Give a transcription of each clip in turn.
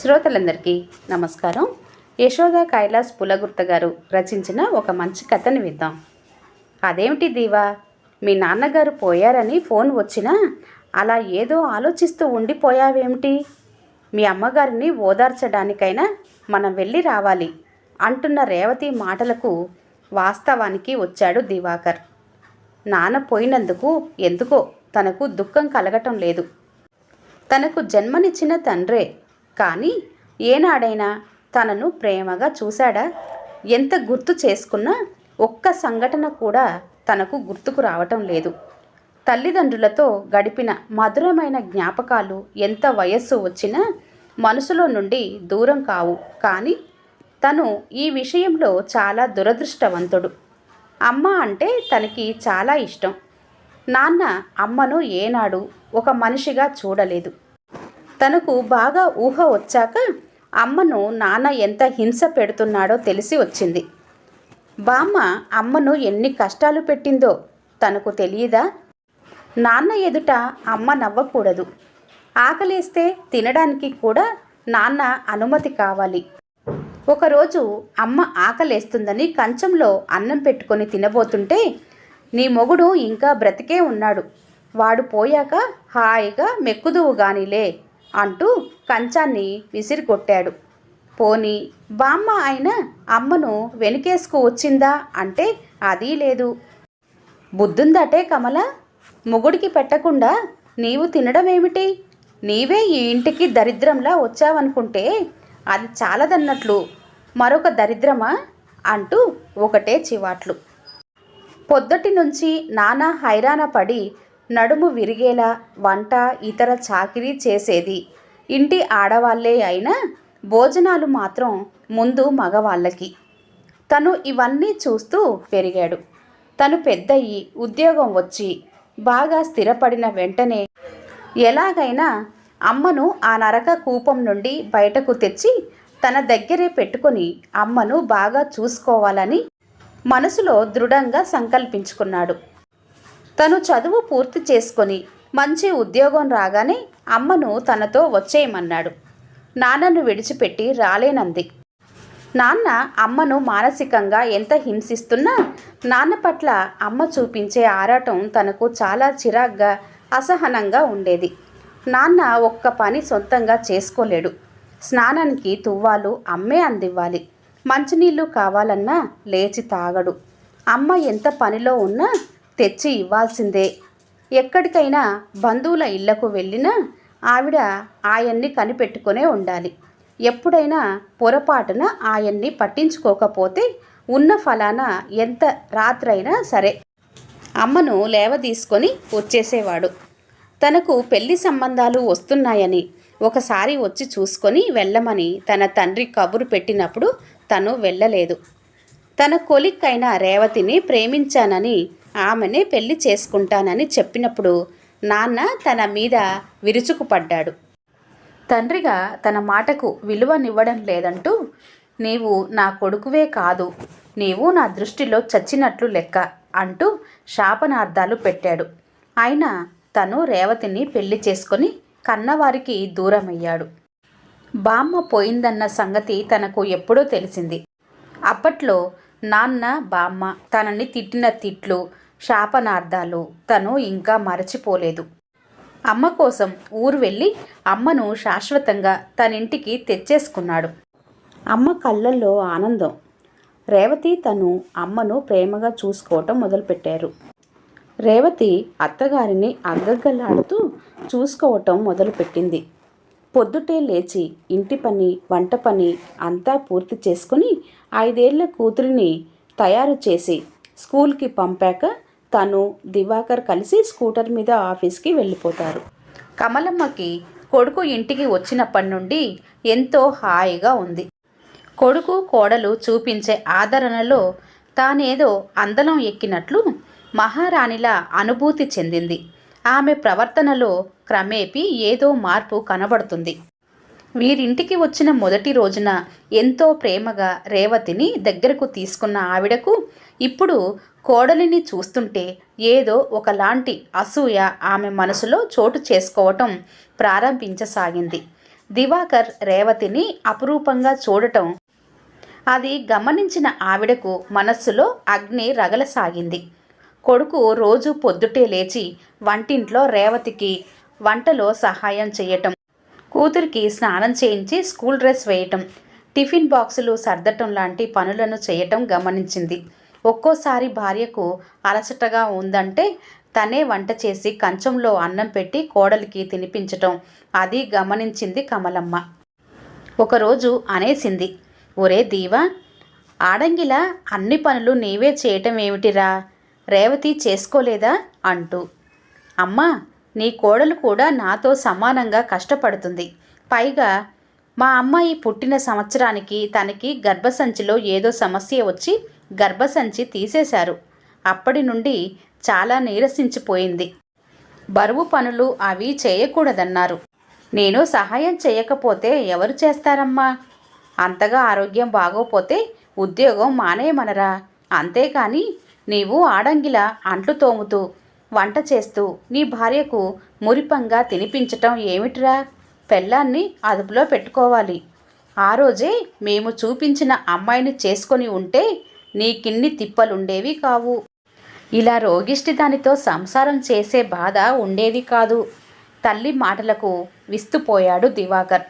శ్రోతలందరికీ నమస్కారం. యశోద కైలాస్ పులగుర్త గారు రచించిన ఒక మంచి కథని విద్దాం అదేమిటి దీవా? మీ నాన్నగారు పోయారని ఫోన్ వచ్చినా అలా ఏదో ఆలోచిస్తూ ఉండిపోయావేమిటి? మీ అమ్మగారిని ఓదార్చడానికైనా మనం వెళ్ళి రావాలి అంటున్న రేవతి మాటలకు వాస్తవానికి వచ్చాడు దివాకర్. నాన్న పోయినందుకు ఎందుకో తనకు దుఃఖం కలగటం లేదు. తనకు జన్మనిచ్చిన తండ్రే కానీ ఏనాడైనా తనను ప్రేమగా చూశాడా? ఎంత గుర్తు చేసుకున్నా ఒక్క సంఘటన కూడా తనకు గుర్తుకు రావటం లేదు. తల్లిదండ్రులతో గడిపిన మధురమైన జ్ఞాపకాలు ఎంత వయస్సు వచ్చినా మనసులో నుండి దూరం కావు. కానీ తను ఈ విషయంలో చాలా దురదృష్టవంతుడు. అమ్మ అంటే తనకి చాలా ఇష్టం. నాన్న అమ్మను ఏనాడు ఒక మనిషిగా చూడలేదు. తనకు బాగా ఊహ వచ్చాక అమ్మను నాన్న ఎంత హింస పెడుతున్నాడో తెలిసి వచ్చింది. బామ్మ అమ్మను ఎన్ని కష్టాలు పెట్టిందో తనకు తెలియదా? నాన్న ఎదుట అమ్మ నవ్వకూడదు. ఆకలేస్తే తినడానికి కూడా నాన్న అనుమతి కావాలి. ఒకరోజు అమ్మ ఆకలేస్తుందని కంచంలో అన్నం పెట్టుకొని తినబోతుంటే నీ మొగుడు ఇంకా బ్రతికే ఉన్నాడు. వాడు పోయాక హాయిగా మెక్కుదువు గానిలే. అంటూ కంచాన్ని విసిరికొట్టాడు. పోని బామ్మ అయిన అమ్మను వెనుకేసుకు వచ్చిందా అంటే అదీ లేదు. బుద్ధుందటే కమల మొగుడికి పెట్టకుండా నీవు తినడమేమిటి? నీవే ఈ ఇంటికి దరిద్రంలా వచ్చావనుకుంటే అది చాలదన్నట్లు. మరొక దరిద్రమా? అంటూ ఒకటే చివాట్లు. పొద్దటి నుంచి నానా హైరాణ పడి నడుము విరిగేలా వంట ఇతర చాకిరీ చేసేది. ఇంటి ఆడవాళ్ళే అయినా భోజనాలు మాత్రం ముందు మగవాళ్ళకి. తను ఇవన్నీ చూస్తూ పెరిగాడు. తను పెద్దయి ఉద్యోగం వచ్చి బాగా స్థిరపడిన వెంటనే ఎలాగైనా అమ్మను ఆ నరక కూపం నుండి బయటకు తెచ్చి తన దగ్గరే పెట్టుకొని అమ్మను బాగా చూసుకోవాలని మనసులో దృఢంగా సంకల్పించుకున్నాడు. తను చదువు పూర్తి చేసుకొని మంచి ఉద్యోగం రాగానే అమ్మను తనతో వచ్చేయమన్నాడు. నాన్నను విడిచిపెట్టి రాలేనంది. నాన్న అమ్మను మానసికంగా ఎంత హింసిస్తున్నా నాన్న పట్ల అమ్మ చూపించే ఆరాటం తనకు చాలా చిరాగ్గా అసహనంగా ఉండేది. నాన్న ఒక్క పని సొంతంగా చేసుకోలేడు. స్నానానికి తువ్వాలు అమ్మే అందివ్వాలి. మంచినీళ్ళు కావాలన్నా లేచి తాగడు. అమ్మ ఎంత పనిలో ఉన్నా తెచ్చి ఇవ్వాల్సిందే. ఎక్కడికైనా బంధువుల ఇళ్ళకు వెళ్ళినా ఆవిడ ఆయన్ని కనిపెట్టుకునే ఉండాలి. ఎప్పుడైనా పొరపాటున ఆయన్ని పట్టించుకోకపోతే ఉన్న ఫలాన ఎంత రాత్రైనా సరే. అమ్మను లేవదీసుకొని వచ్చేసేవాడు. తనకు పెళ్ళి సంబంధాలు వస్తున్నాయని ఒకసారి వచ్చి చూసుకొని వెళ్ళమని తన తండ్రి కబురు పెట్టినప్పుడు తను వెళ్ళలేదు. తన కొలిక్కైన రేవతిని ప్రేమించానని ఆమెనే పెళ్ళి చేసుకుంటానని చెప్పినప్పుడు నాన్న తన మీద విరుచుకుపడ్డాడు. తండ్రిగా తన మాటకు విలువనివ్వడం లేదంటూ నీవు నా కొడుకువే కాదు నీవు నా దృష్టిలో చచ్చినట్లు లెక్క అంటూ శాపనార్థాలు పెట్టాడు. అయినా తను రేవతిని పెళ్ళి చేసుకొని కన్నవారికి దూరమయ్యాడు. బామ్మ పోయిందన్న సంగతి తనకు ఎప్పుడో తెలిసింది. అప్పట్లో నాన్న బామ్మ తనని తిట్టిన తిట్లు శాపనార్థాలు తను ఇంకా మరచిపోలేదు. అమ్మ కోసం ఊరు వెళ్ళి అమ్మను శాశ్వతంగా తనింటికి తెచ్చేసుకున్నాడు. అమ్మ కళ్ళల్లో ఆనందం. రేవతి తను అమ్మను ప్రేమగా చూసుకోవటం మొదలుపెట్టారు. రేవతి అత్తగారిని అగ్గగ్గలాడుతూ చూసుకోవటం మొదలుపెట్టింది. పొద్దుటే లేచి ఇంటి పని వంట పని అంతా పూర్తి చేసుకుని ఐదేళ్ళ కూతురిని తయారు చేసి స్కూల్కి పంపాక తను దివాకర్ కలిసి స్కూటర్ మీద ఆఫీస్కి వెళ్ళిపోతారు. కమలమ్మకి కొడుకు ఇంటికి వచ్చినప్పటి నుండి ఎంతో హాయిగా ఉంది. కొడుకు కోడలు చూపించే ఆదరణలో తానేదో అందలం ఎక్కినట్లు మహారాణిలా అనుభూతి చెందింది. ఆమె ప్రవర్తనలో క్రమేపీ ఏదో మార్పు కనబడుతుంది. వీరింటికి వచ్చిన మొదటి రోజున ఎంతో ప్రేమగా రేవతిని దగ్గరకు తీసుకున్న ఆవిడకు ఇప్పుడు కోడలిని చూస్తుంటే ఏదో ఒకలాంటి అసూయ ఆమె మనసులో చోటు చేసుకోవటం ప్రారంభించసాగింది. దివాకర్ రేవతిని అపురూపంగా చూడటం అది గమనించిన ఆవిడకు మనస్సులో అగ్ని రగలసాగింది. కొడుకు రోజు పొద్దుటే లేచి వంటింట్లో రేవతికి వంటలో సహాయం చేయటం కూతురికి స్నానం చేయించి స్కూల్ డ్రెస్ వేయటం టిఫిన్ బాక్సులు సర్దటం లాంటి పనులను చేయటం గమనించింది. ఒక్కోసారి భార్యకు అలసటగా ఉందంటే తనే వంట చేసి కంచంలో అన్నం పెట్టి కోడలికి తినిపించటం. అది గమనించింది కమలమ్మ. ఒకరోజు అనేసింది ఒరే దీవా ఆడంగిలా అన్ని పనులు నీవే చేయటం ఏమిటిరా రేవతి చేసుకోలేదా? అంటూ. అమ్మా నీ కోడలు కూడా నాతో సమానంగా కష్టపడుతుంది. పైగా మా అమ్మాయి పుట్టిన సంవత్సరానికి తనకి గర్భసంచిలో ఏదో సమస్య వచ్చి గర్భసంచి తీసేశారు. అప్పటి నుండి చాలా నీరసించిపోయింది. బరువు పనులు అవి చేయకూడదన్నారు. నేను సహాయం చేయకపోతే ఎవరు చేస్తారమ్మా? అంతగా ఆరోగ్యం బాగోపోతే ఉద్యోగం మానేయమనరా? అంతేకాని నీవు ఆడంగిలా అంట్లు తోముతూ వంట చేస్తూ నీ భార్యకు మురిపంగా తినిపించటం ఏమిటిరా? పెళ్ళాన్ని అదుపులో పెట్టుకోవాలి. ఆ రోజే మేము చూపించిన అమ్మాయిని చేసుకొని ఉంటే నీకిన్ని తిప్పలుండేవి కావు. ఇలా రోగిష్టి దానితో సంసారం చేసే బాధ ఉండేది కాదు. తల్లి మాటలకు విస్తుపోయాడు దివాకర్.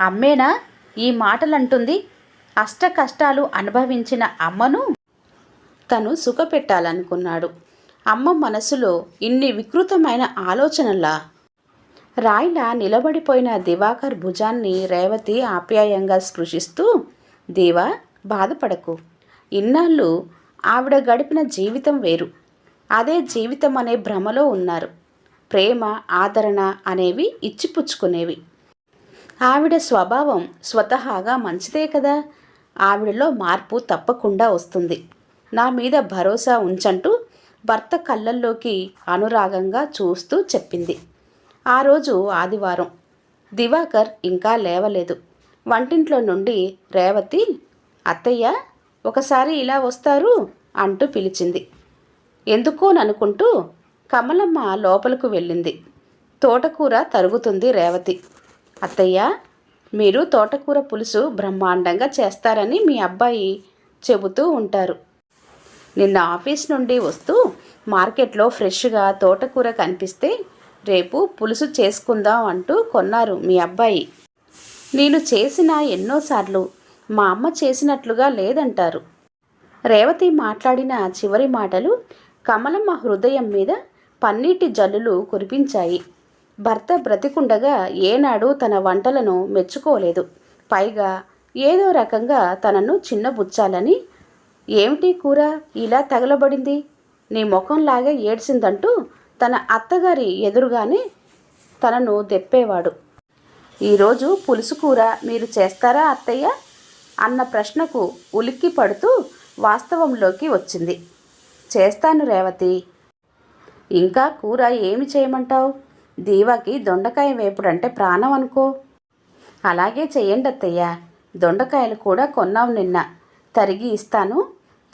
అమ్మేనా ఈ మాటలంటుంది అష్ట కష్టాలు అనుభవించిన అమ్మను? తను సుఖపెట్టాలనుకున్నాడు. అమ్మ మనసులో ఇన్ని వికృతమైన ఆలోచనలా? రాయిలా నిలబడిపోయిన దివాకర్ భుజాన్ని రేవతి ఆప్యాయంగా స్పృశిస్తూ దేవా బాధపడకు. ఇన్నాళ్ళు ఆవిడ గడిపిన జీవితం వేరు. అదే జీవితం అనే భ్రమలో ఉన్నారు. ప్రేమ ఆదరణ అనేవి ఇచ్చిపుచ్చుకునేవి. ఆవిడ స్వభావం స్వతహాగా మంచిదే కదా? ఆవిడలో మార్పు తప్పకుండా వస్తుంది. నా మీద భరోసా ఉంచంటూ భర్త కళ్ళల్లోకి అనురాగంగా చూస్తూ చెప్పింది. ఆ రోజు ఆదివారం. దివాకర్ ఇంకా లేవలేదు. వంటింట్లో నుండి రేవతి అత్తయ్య ఒకసారి ఇలా వస్తారు అంటూ పిలిచింది. ఎందుకోననుకుంటూ కమలమ్మ లోపలకు వెళ్ళింది. తోటకూర తరుగుతుంది రేవతి. అత్తయ్య మీరు తోటకూర పులుసు బ్రహ్మాండంగా చేస్తారని మీ అబ్బాయి చెబుతూ ఉంటారు. నిన్న ఆఫీస్ నుండి వస్తూ మార్కెట్లో ఫ్రెష్గా తోటకూర కనిపిస్తే రేపు పులుసు చేసుకుందాం అంటూ కొన్నారు మీ అబ్బాయి. నేను చేసిన ఎన్నోసార్లు మా అమ్మ చేసినట్లుగా లేదంటారు. రేవతి మాట్లాడిన చివరి మాటలు కమలమ్మ హృదయం మీద పన్నీటి జల్లులు కురిపించాయి. భర్త బ్రతికుండగా ఏనాడు తన వంటలను మెచ్చుకోలేదు. పైగా ఏదో రకంగా తనను చిన్నబుచ్చాలని ఏమిటి కూర? ఇలా తగలబడింది? నీ ముఖంలాగే ఏడ్చిందంటూ తన అత్తగారి ఎదురుగానే తనను దెప్పేవాడు. ఈరోజు పులుసు కూర మీరు చేస్తారా అత్తయ్య? అన్న ప్రశ్నకు ఉలిక్కి పడుతూ వాస్తవంలోకి వచ్చింది. చేస్తాను రేవతి. ఇంకా కూర ఏమి చేయమంటావు? దీవాకి దొండకాయ వేపుడు అంటే ప్రాణం అనుకో. అలాగే చెయ్యండి అత్తయ్య. దొండకాయలు కూడా కొన్నాం నిన్న. తరిగి ఇస్తాను.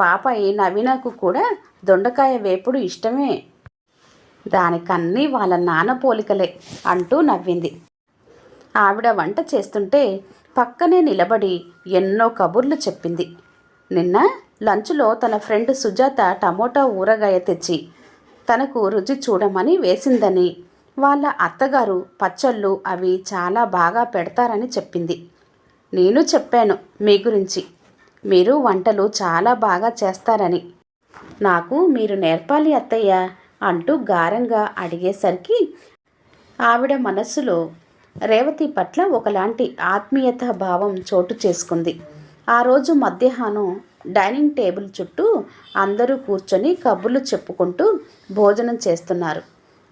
పాప ఈ నవీనకు కూడా దొండకాయ వేపుడు ఇష్టమే. దానికన్నీ వాళ్ళ నాన్న పోలికలే అంటూ నవ్వింది. ఆవిడ వంట చేస్తుంటే పక్కనే నిలబడి ఎన్నో కబుర్లు చెప్పింది. నిన్న లంచ్లో తన ఫ్రెండ్ సుజాత టమోటా ఊరగాయ తెచ్చి తనకు రుచి చూడమని వేసిందని వాళ్ళ అత్తగారు పచ్చళ్ళు అవి చాలా బాగా పెడతారని చెప్పింది. నేను చెప్పాను మీ గురించి. మీరు వంటలు చాలా బాగా చేస్తారని. నాకు మీరు నేర్పాలి అత్తయ్య అంటూ గారంగా అడిగేసరికి ఆవిడ మనస్సులో రేవతి పట్ల ఒకలాంటి ఆత్మీయత భావం చోటు చేసుకుంది. ఆ రోజు మధ్యాహ్నం డైనింగ్ టేబుల్ చుట్టూ అందరూ కూర్చొని కబుర్లు చెప్పుకుంటూ భోజనం చేస్తున్నారు.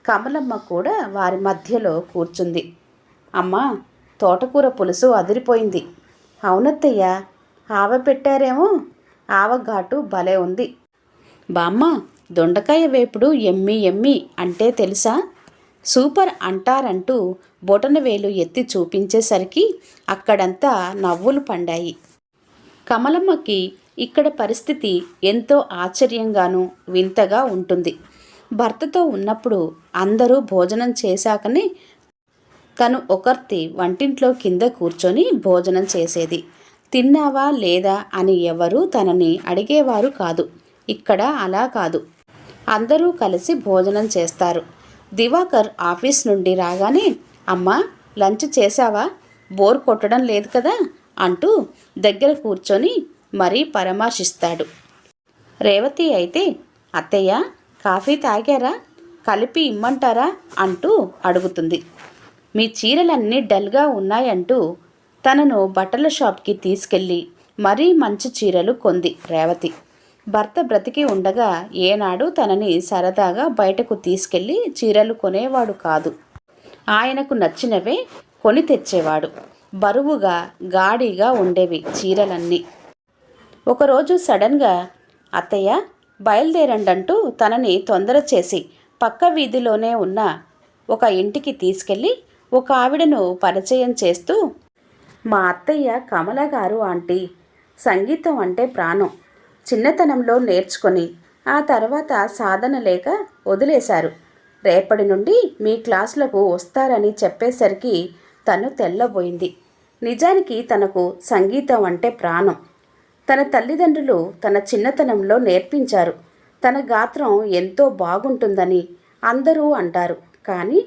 కమలమ్మ కూడా వారి మధ్యలో కూర్చుంది. అమ్మ తోటకూర పులుసు అదిరిపోయింది. అవునత్తయ్య ఆవ పెట్టారేమో? ఆవ ఘాటు భలే ఉంది. బామ్మ దొండకాయ వేపుడు ఎమ్మి ఎమ్మి అంటే తెలుసా? సూపర్ అంటారంటూ బొటనవేలు ఎత్తి చూపించేసరికి అక్కడంతా నవ్వులు పండాయి. కమలమ్మకి ఇక్కడ పరిస్థితి ఎంతో ఆశ్చర్యంగానూ వింతగా ఉంటుంది. భర్తతో ఉన్నప్పుడు అందరూ భోజనం చేశాకనే తను ఒకర్తి వంటింట్లో కింద కూర్చొని భోజనం చేసేది. తిన్నావా లేదా అని ఎవరూ తనని అడిగేవారు కాదు. ఇక్కడ అలా కాదు. అందరూ కలిసి భోజనం చేస్తారు. దివాకర్ ఆఫీస్ నుండి రాగానే అమ్మా లంచ్ చేశావా? బోర్ కొట్టడం లేదు కదా? అంటూ దగ్గర కూర్చొని మరీ పరామర్శిస్తాడు. రేవతి అయితే అత్తయ్య కాఫీ తాగారా? కలిపి ఇమ్మంటారా? అంటూ అడుగుతుంది. మీ చీరలన్నీ డల్గా ఉన్నాయంటూ తనను బట్టల షాప్కి తీసుకెళ్ళి మరీ మంచి చీరలు కొంది రేవతి. భర్త బ్రతికి ఉండగా ఏనాడు తనని సరదాగా బయటకు తీసుకెళ్ళి చీరలు కొనేవాడు కాదు. ఆయనకు నచ్చినవే కొని తెచ్చేవాడు. బరువుగా గాడిగా ఉండేవి చీరలన్నీ. ఒకరోజు సడన్గా అత్తయ్య బయలుదేరండంటూ తనని తొందర చేసి పక్క వీధిలోనే ఉన్న ఒక ఇంటికి తీసుకెళ్ళి ఒక ఆవిడను పరిచయం చేస్తూ మా అత్తయ్య కమల గారు ఆంటీ సంగీతం అంటే ప్రాణం. చిన్నతనంలో నేర్చుకొని ఆ తర్వాత సాధన లేక వదిలేశారు. రేపటి నుండి మీ క్లాసులకు వస్తారని చెప్పేసరికి తను తెల్లబోయింది. నిజానికి తనకు సంగీతం అంటే ప్రాణం. తన తల్లిదండ్రులు తన చిన్నతనంలో నేర్పించారు. తన గాత్రం ఎంతో బాగుంటుందని అందరూ అంటారు. కానీ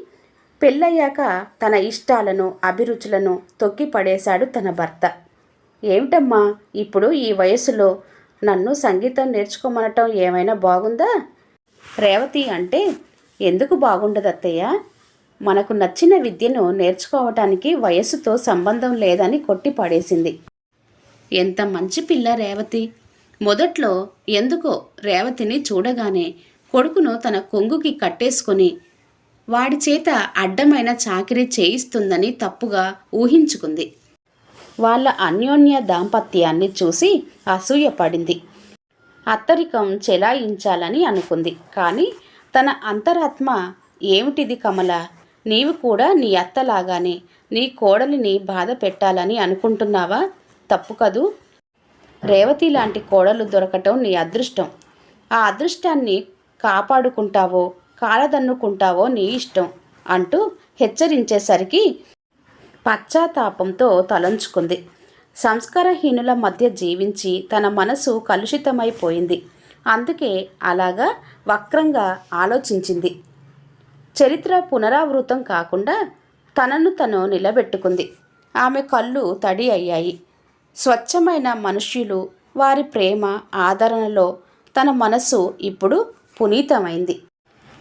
పెళ్ళయ్యాక తన ఇష్టాలను అభిరుచులను తొక్కి పడేశాడు తన భర్త. ఏమిటమ్మా ఇప్పుడు ఈ వయసులో నన్ను సంగీతం నేర్చుకోమనటం ఏమైనా బాగుందా? రేవతి అంటే ఎందుకు బాగుండదు అత్తయ్య? మనకు నచ్చిన విద్యను నేర్చుకోవటానికి వయస్సుతో సంబంధం లేదని కొట్టి పడేసింది. ఎంత మంచి పిల్ల రేవతి. మొదట్లో ఎందుకో రేవతిని చూడగానే కొడుకును తన కొంగుకి కట్టేసుకొని వాడి చేత అడ్డమైన చాకిరీ చేయిస్తుందని తప్పుగా ఊహించుకుంది. వాళ్ళ అన్యోన్య దాంపత్యాన్ని చూసి అసూయపడింది. అత్తరికం చెలాయించాలని అనుకుంది. కానీ తన అంతరాత్మ ఏమిటిది కమల? నీవు కూడా నీ అత్తలాగానే నీ కోడలిని బాధ పెట్టాలని అనుకుంటున్నావా? తప్పు కదూ? రేవతి లాంటి కోడలు దొరకటం నీ అదృష్టం. ఆ అదృష్టాన్ని కాపాడుకుంటావో కాలదన్నుకుంటావో నీ ఇష్టం అంటూ హెచ్చరించేసరికి పశ్చాత్తాపంతో తలంచుకుంది. సంస్కారహీనుల మధ్య జీవించి తన మనసు కలుషితమైపోయింది. అందుకే అలాగా వక్రంగా ఆలోచించింది. చరిత్ర పునరావృతం కాకుండా తనను తను నిలబెట్టుకుంది. ఆమె కళ్ళు తడి అయ్యాయి. స్వచ్ఛమైన మనుష్యులు వారి ప్రేమ ఆదరణలో తన మనసు ఇప్పుడు పునీతమైంది.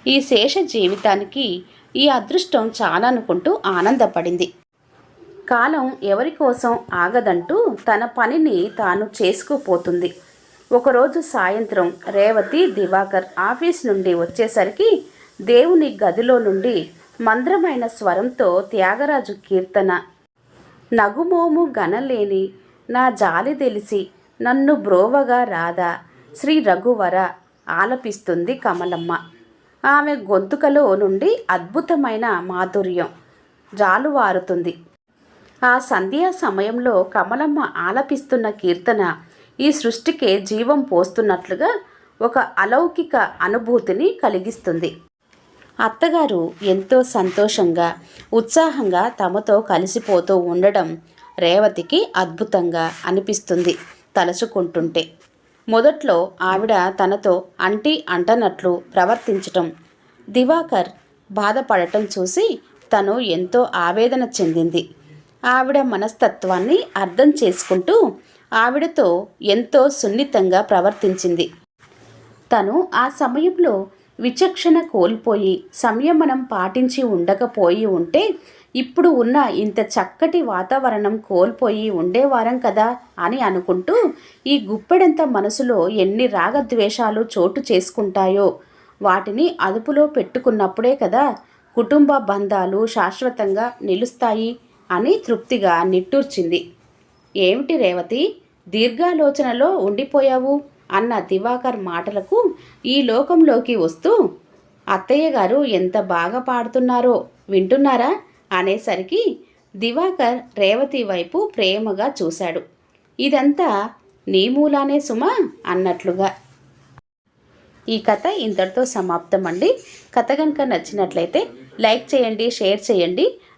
ఈ శేష జీవితానికి ఈ అదృష్టం చాలనుకుంటూ ఆనందపడింది. కాలం ఎవరి కోసం ఆగదంటూ తన పనిని తాను చేసుకుపోతుంది. ఒకరోజు సాయంత్రం రేవతి దివాకర్ ఆఫీస్ నుండి వచ్చేసరికి దేవుని గదిలో నుండి మంద్రమైన స్వరంతో త్యాగరాజు కీర్తన నగుమోము గనలేని నా జాలి తెలిసి నన్ను బ్రోవగా రాదా శ్రీ రఘువర ఆలపిస్తుంది కమలమ్మ. ఆమె గొంతుకలో నుండి అద్భుతమైన మాధుర్యం జాలువారుతుంది. ఆ సంధ్యా సమయంలో కమలమ్మ ఆలపిస్తున్న కీర్తన ఈ సృష్టికే జీవం పోస్తున్నట్లుగా ఒక అలౌకిక అనుభూతిని కలిగిస్తుంది. అత్తగారు ఎంతో సంతోషంగా ఉత్సాహంగా తమతో కలిసిపోతూ ఉండడం రేవతికి అద్భుతంగా అనిపిస్తుంది తలుచుకుంటుంటే. మొదట్లో ఆవిడ తనతో అంటి అంటనట్లు ప్రవర్తించటం దివాకర్ బాధపడటం చూసి తను ఎంతో ఆవేదన చెందింది. ఆవిడ మనస్తత్వాన్ని అర్థం చేసుకుంటూ ఆవిడతో ఎంతో సున్నితంగా ప్రవర్తించింది. తను ఆ సమయంలో విచక్షణ కోల్పోయి సంయమనం పాటించి ఉండకపోయి ఉంటే ఇప్పుడు ఉన్న ఇంత చక్కటి వాతావరణం కోల్పోయి ఉండేవారం కదా అని అనుకుంటూ ఈ గుప్పెడంత మనసులో ఎన్ని రాగద్వేషాలు చోటు చేసుకుంటాయో వాటిని అదుపులో పెట్టుకున్నప్పుడే కదా కుటుంబ బంధాలు శాశ్వతంగా నిలుస్తాయి. అని తృప్తిగా నిట్టూర్చింది. ఏమిటి రేవతి? దీర్ఘాలోచనలో ఉండిపోయావు అన్న దివాకర్ మాటలకు ఈ లోకంలోకి వస్తూ అత్తయ్య గారు ఎంత బాగా పాడుతున్నారో వింటున్నారా అనేసరికి దివాకర్ రేవతి వైపు ప్రేమగా చూశాడు. ఇదంతా నీ మూలానే సుమా అన్నట్లుగా. ఈ కథ ఇంతటితో సమాప్తం అండి కథ కనుక నచ్చినట్లయితే లైక్ చేయండి షేర్ చేయండి.